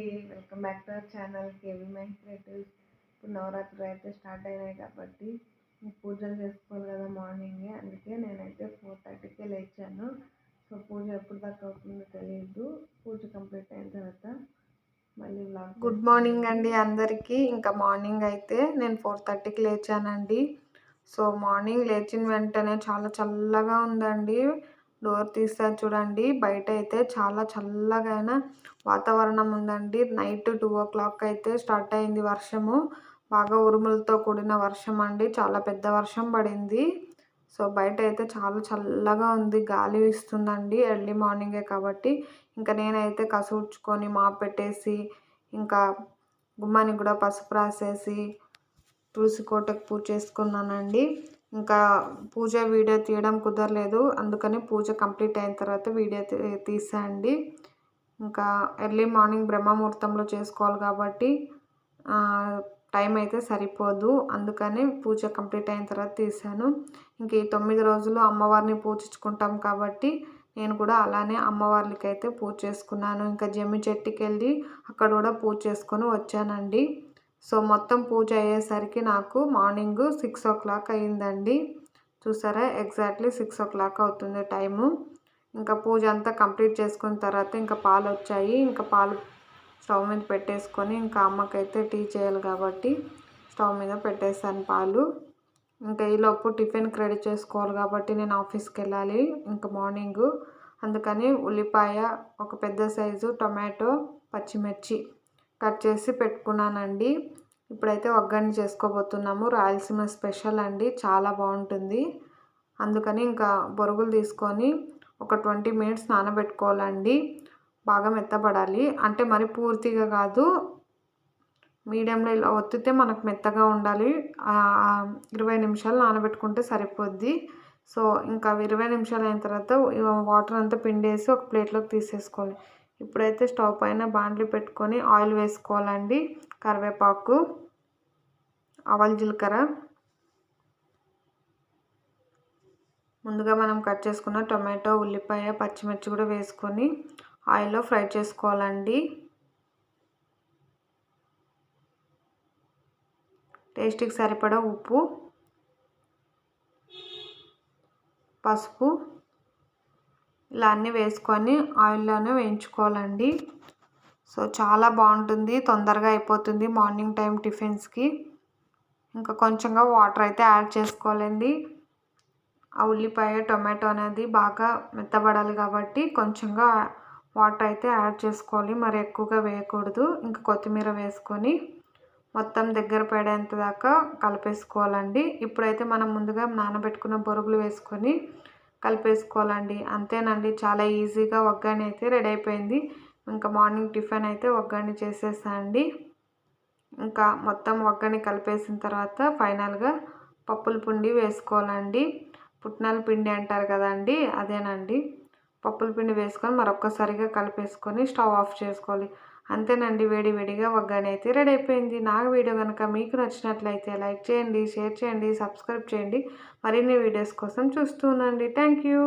అండి welcome back to our channel KV mind creatives ఇప్పుడు నవరాత్రులు అయితే స్టార్ట్ అయినాయి కాబట్టి పూజలు చేసుకోవాలి కదా మార్నింగ్ అందుకే నేనైతే ఫోర్ థర్టీకే లేచాను. సో పూజ ఎప్పుడు దాకా అవుతుందో తెలియదు పూజ కంప్లీట్ అయిన తర్వాత మళ్ళీ గుడ్ మార్నింగ్ అండి అందరికీ. ఇంకా మార్నింగ్ అయితే నేను ఫోర్ థర్టీకి లేచానండి. సో మార్నింగ్ లేచిన వెంటనే చాలా చల్లగా ఉందండి. డోర్ తీసారు చూడండి. బయట అయితే చాలా చల్లగా వాతావరణం ఉందండి. నైట్ టూ ఓ క్లాక్ అయితే స్టార్ట్ అయింది వర్షము. బాగా ఉరుములతో కూడిన వర్షం అండి చాలా పెద్ద వర్షం పడింది. సో బయట అయితే చాలా చల్లగా ఉంది. గాలి ఇస్తుందండి ఎర్లీ మార్నింగే కాబట్టి. ఇంకా నేనైతే కసుడ్చుకొని మా పెట్టేసి ఇంకా గుమ్మానికి కూడా పసుపు రాసేసి తులసి కోటకు పూజ చేసుకున్నానండి. ఇంకా పూజ వీడియో తీయడం కుదరలేదు. అందుకని పూజ కంప్లీట్ అయిన తర్వాత వీడియో తీసాండి ఇంకా ఎర్లీ మార్నింగ్ బ్రహ్మముహూర్తంలో చేసుకోవాలి కాబట్టి టైం అయితే సరిపోదు. అందుకని పూజ కంప్లీట్ అయిన తర్వాత తీసాను. ఇంక ఈ తొమ్మిది రోజులు అమ్మవారిని పూజించుకుంటాం కాబట్టి నేను కూడా అలానే అమ్మవార్లకి అయితే పూజ చేసుకున్నాను. ఇంకా జమ్మి చెట్టుకి వెళ్ళి అక్కడ కూడా పూజ చేసుకొని వచ్చానండి. సో మొత్తం పూజ అయ్యేసరికి నాకు మార్నింగ్ సిక్స్ ఓ క్లాక్ అయ్యిందండి. చూసారా? ఎగ్జాక్ట్లీ సిక్స్ ఓ క్లాక్ అవుతుంది టైము. ఇంకా పూజ అంతా కంప్లీట్ చేసుకున్న తర్వాత ఇంకా పాలు వచ్చాయి. ఇంకా పాలు స్టవ్ మీద పెట్టేసుకొని ఇంకా అమ్మకైతే టీ చేయాలి కాబట్టి స్టవ్ మీద పెట్టేస్తాను పాలు. ఇంకా ఈలోపు టిఫిన్ క్రెడిట్ చేసుకోవాలి కాబట్టి నేను ఆఫీస్కి వెళ్ళాలి ఇంకా మార్నింగు. అందుకని ఉల్లిపాయ ఒక పెద్ద సైజు టొమాటో పచ్చిమిర్చి కట్ చేసి పెట్టుకున్నానండి. ఇప్పుడైతే ఒగ్గని చేసుకోబోతున్నాము. రాయలసీమ స్పెషల్ అండి. చాలా బాగుంటుంది. అందుకని ఇంకా బొరుగులు తీసుకొని ఒక ట్వంటీ మినిట్స్ నానబెట్టుకోవాలండి. బాగా మెత్తబడాలి. అంటే మరి పూర్తిగా కాదు. మీడియంలో ఇలా ఒత్తితే మనకు మెత్తగా ఉండాలి. ఇరవై నిమిషాలు నానబెట్టుకుంటే సరిపోద్ది. సో ఇంకా ఇరవై నిమిషాలు అయిన తర్వాత వాటర్ అంతా పిండేసి ఒక ప్లేట్లోకి తీసేసుకోవాలి. ఇప్పుడైతే స్టవ్ పైన బాండ్లు పెట్టుకొని ఆయిల్ వేసుకోవాలండి. కరివేపాకు ఆవాల జీలకర్ర. ముందుగా మనం కట్ చేసుకున్న టొమాటో ఉల్లిపాయ పచ్చిమిర్చి కూడా వేసుకొని ఆయిల్లో ఫ్రై చేసుకోవాలండి. టేస్ట్కి సరిపడా ఉప్పు పసుపు ఇలా అన్నీ వేసుకొని ఆయిల్లోనే వేయించుకోవాలండి. సో చాలా బాగుంటుంది. తొందరగా అయిపోతుంది మార్నింగ్ టైం టిఫిన్స్కి. ఇంకా కొంచెంగా వాటర్ అయితే యాడ్ చేసుకోవాలండి. ఆ ఉల్లిపాయ టొమాటో అనేది బాగా మెత్తబడాలి కాబట్టి కొంచెంగా వాటర్ అయితే యాడ్ చేసుకోవాలి. మరి ఎక్కువగా వేయకూడదు. ఇంకా కొత్తిమీర వేసుకొని మొత్తం దగ్గర పడేంత దాకా కలిపేసుకోవాలండి. ఇప్పుడైతే మనం ముందుగా నానబెట్టుకున్న బొరుగులు వేసుకొని కలిపేసుకోవాలండి. అంతేనండి చాలా ఈజీగా ఒగ్గాని అయితే రెడీ అయిపోయింది. ఇంకా మార్నింగ్ టిఫిన్ అయితే ఒగ్గాని చేసేసా అండి ఇంకా మొత్తం ఒగ్గని కలిపేసిన తర్వాత ఫైనల్గా పప్పుల పిండి వేసుకోవాలండి. పుట్నాల పిండి అంటారు కదండి అదేనండి. పప్పుల పిండి వేసుకొని మరొక్కసారిగా కలిపేసుకొని స్టవ్ ఆఫ్ చేసుకోవాలి. అంతేనండి వేడి వేడిగా ఒగ్గాని అయితే రెడీ అయిపోయింది. నా వీడియో కనుక మీకు నచ్చినట్లయితే లైక్ చేయండి షేర్ చేయండి సబ్స్క్రైబ్ చేయండి. మరిన్ని వీడియోస్ కోసం చూస్తూ ఉండండి థ్యాంక్ యూ